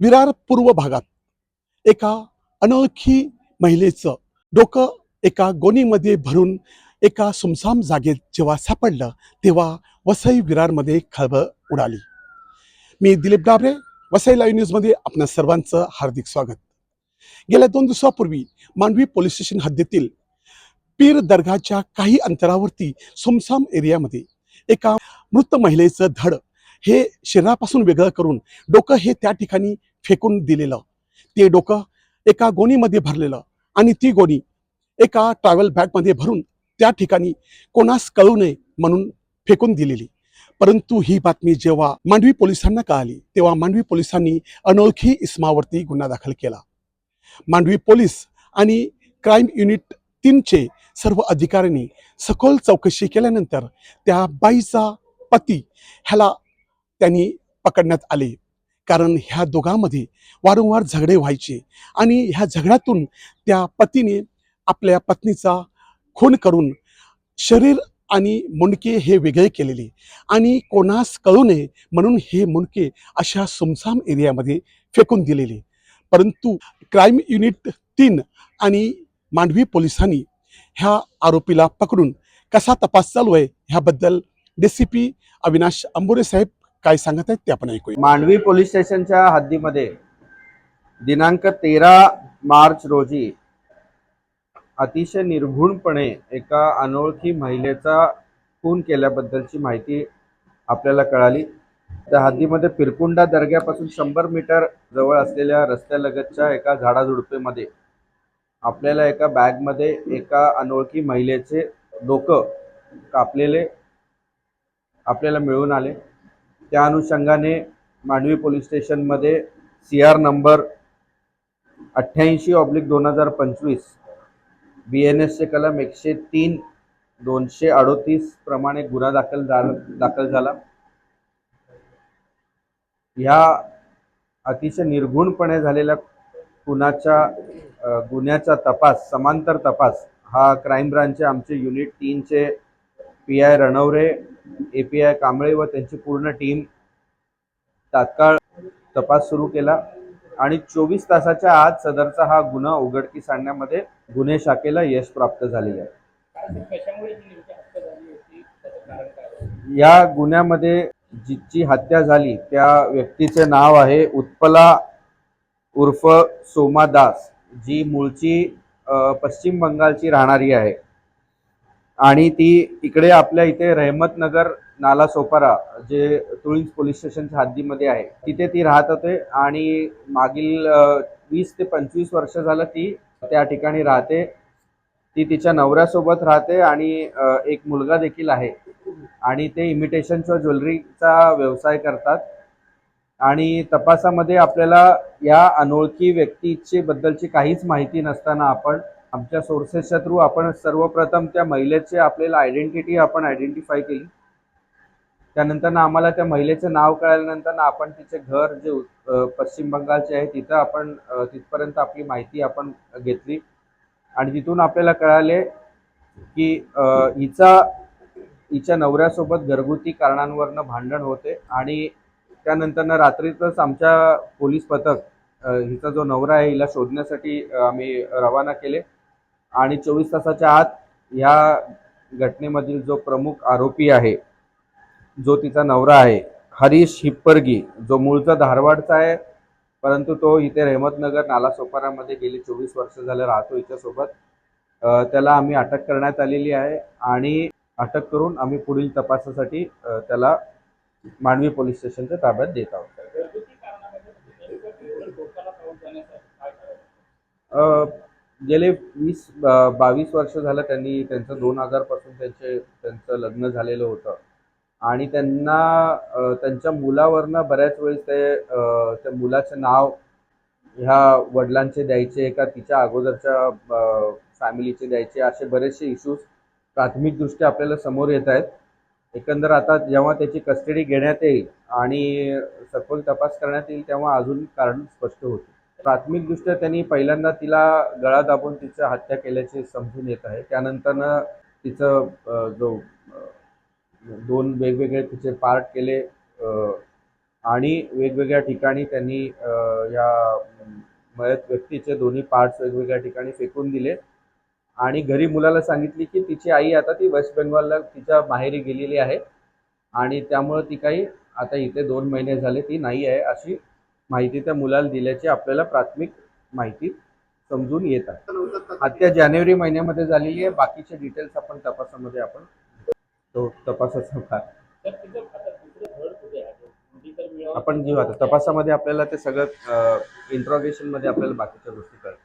विरार पूर्व भागात एका अनोळखी महिलेचं डोकं एका गोणीमध्ये भरून एका सुमसाम जागेत जेव्हा सापडलं तेव्हा वसई विरारमध्ये खळबळ उडाली. मी दिलीप डाबरे वसई लाईव्ह न्यूजमध्ये आपल्या सर्वांचं हार्दिक स्वागत. गेल्या दोन दिवसापूर्वी मांडवी पोलीस स्टेशन हद्दीतील पीर दर्गाच्या काही अंतरावरती सुमसाम एरियामध्ये एका मृत महिलेचं धड हे शरीरापासून वेगळं करून डोकं हे त्या ठिकाणी फेकून दिलेलं. ते डोकं एका गोणीमध्ये भरलेलं आणि ती गोणी एका ट्रॅव्हल बॅगमध्ये भरून त्या ठिकाणी कोणास कळू नये म्हणून फेकून दिलेली. परंतु ही बातमी जेव्हा मांडवी पोलिसांना कळाली तेव्हा मांडवी पोलिसांनी अनोळखी इस्मावरती गुन्हा दाखल केला. मांडवी पोलीस आणि क्राईम युनिट तीनचे सर्व अधिकाऱ्यांनी सखोल चौकशी केल्यानंतर त्या बाईचा पती ह्याला त्यांनी पकडण्यात आले. कारण ह्या दोघांमध्ये वारंवार झगडे व्हायचे आणि ह्या झगड्यातून त्या पतीने आपल्या पत्नीचा खून करून शरीर आणि मुंडके हे वेगळे केलेले आणि कोणास कळू नये म्हणून हे मुंडके अशा सुमसाम एरियामध्ये फेकून दिलेले. परंतु क्राईम युनिट तीन आणि मांडवी पोलिसांनी ह्या आरोपीला पकडून कसा तपास चालू आहे ह्याबद्दल D C P Avinash Ambore साहेब काय सांगत आहेत ते आपण ऐकूया. मांडवी पोलीस स्टेशनच्या हद्दीमध्ये दिनांक तेरा मार्च रोजी अतिशय निर्घुणपणे एका अनोळखी महिलेचा खून केल्याबद्दलची माहिती आपल्याला कळाली. त्या हद्दीमध्ये पिरकुंडा दर्ग्यापासून शंभर मीटर जवळ असलेल्या रस्त्यालगतच्या एका झाडाझुडपेमध्ये आपल्याला एका बॅगमध्ये एका अनोळखी महिलेचे डोकं कापलेले आपल्याला मिळून आले. त्या अनुषंगाने मांडवी पोलीस स्टेशनमध्ये सी आर नंबर अठ्ठ्याऐंशी ऑब्लिक दोन हजार पंचवीस बी एन एसचे कलम एकशे तीन दोनशे अडोतीस प्रमाणे गुन्हा दाखल झाला दाखल झाला. ह्या अतिशय निर्घुणपणे झालेल्या खुनाच्या गुन्ह्याचा तपास समांतर तपास हा क्राईम ब्रांचचे आमचे unit तीनचे P I Ranaware A P I Kamble व त्यांची पूर्ण टीम तात्काळ तपास सुरू केला आणि चोवीस तासाच्या आत सदरचा हा गुन्हा उघडकीस आणण्यामध्ये गुन्हे शाखेला यश प्राप्त झालेले आहे. या गुन्ह्यामध्ये जिची हत्या झाली त्या व्यक्तीचे नाव आहे उत्पला उर्फ सोमा दास जी मूळची पश्चिम बंगालची राहणारी आहे. आणि ती इकडे आपल्या इथे रहमतनगर नाला सोपारा जे तुळींज पोलीस स्टेशनच्या हद्दीमध्ये आहे तिथे ती राहत होते आणि मागील वीस ते पंचवीस वर्ष झालं ती त्या ठिकाणी राहते. ती तिच्या नवऱ्यासोबत राहते आणि एक मुलगा देखील आहे. आणि ते इमिटेशनच्या ज्वेलरीचा व्यवसाय करतात. आणि तपासामध्ये आपल्याला या अनोळखी व्यक्तीची बद्दलची काहीच माहिती नसताना आपण आमच्या सोर्सेसच्या थ्रू आपण सर्वप्रथम त्या महिलेचे आपल्याला आयडेंटिटी आपण आयडेंटिफाय केली. त्यानंतर आम्हाला त्या महिलेचं नाव कळाल्यानंतर आपण तिचे घर जे पश्चिम बंगालचे आहे तिथं आपण तिथपर्यंत आपली माहिती आपण घेतली. आणि तिथून आपल्याला कळाले की हिचा हिच्या नवऱ्यासोबत घरगुती कारणांवरनं भांडण होते आणि त्यानंतरनं रात्रीतच आमच्या पोलीस पथक हिचा जो नवरा आहे हिला शोधण्यासाठी आम्ही रवाना केले. आणि चोवीस तासाच्या आत ह्या घटनेमधील जो प्रमुख आरोपी आहे जो तिचा नवरा आहे हरीश हिप्परगी जो मूळचा धारवाडचा आहे परंतु तो इथे रहमतनगर नालासोपारामध्ये गेली चोवीस वर्ष झालं राहतो हिच्यासोबत त्याला आम्ही अटक करण्यात आलेली आहे आणि अटक करून आम्ही पुढील तपासासाठी त्याला मांडवी पोलीस स्टेशनच्या ताब्यात देत आहोत. गेले वीस बावीस वर्ष झालं त्यांनी त्यांचं दोन हजारपासून त्यांचे त्यांचं लग्न झालेलं होतं. आणि त्यांना त्यांच्या मुलावरनं बऱ्याच वेळेस ते त्या मुलाचं नाव ह्या वडिलांचे द्यायचे का तिच्या अगोदरच्या फॅमिलीचे द्यायचे असे बरेचसे इश्यूज प्राथमिकदृष्ट्या आपल्याला समोर येत आहेत. एकंदर आता जेव्हा त्याची कस्टडी घेण्यात येईल आणि सखोल तपास करण्यात येईल तेव्हा अजून कारण स्पष्ट होते प्राथमिकदृष्ट्या त्यांनी पहिल्यांदा तिला गळा दाबून तिचं हत्या केल्याचे समजून येत आहे. त्यानंतरनं तिचं जो दोन वेगवेगळे तिचे पार्ट केले आणि वेगवेगळ्या ठिकाणी त्यांनी या मयत व्यक्तीचे दोन्ही पार्ट्स वेगवेगळ्या ठिकाणी फेकून दिले. आणि घरी मुलाला सांगितली की तिची आई आता ती वेस्ट बेंगॉलला तिच्या माहेरी गेलेली आहे. आणि त्यामुळं ती काही आता इथे दोन महिने झाले ती नाही आहे अशी माहिती त्या मुलाला दिल्याची आपल्याला प्राथमिक माहिती समजून येतात आहे. हत्या जानेवारी महिन्यामध्ये झालेली आहे. बाकीचे डिटेल्स आपण तपासामध्ये आपण तो तपासाचा भाग आपण घेऊ आता तपासामध्ये आपल्याला ते सगळं इंट्रॉगेशनमध्ये आपल्याला बाकीच्या गोष्टी कळतात.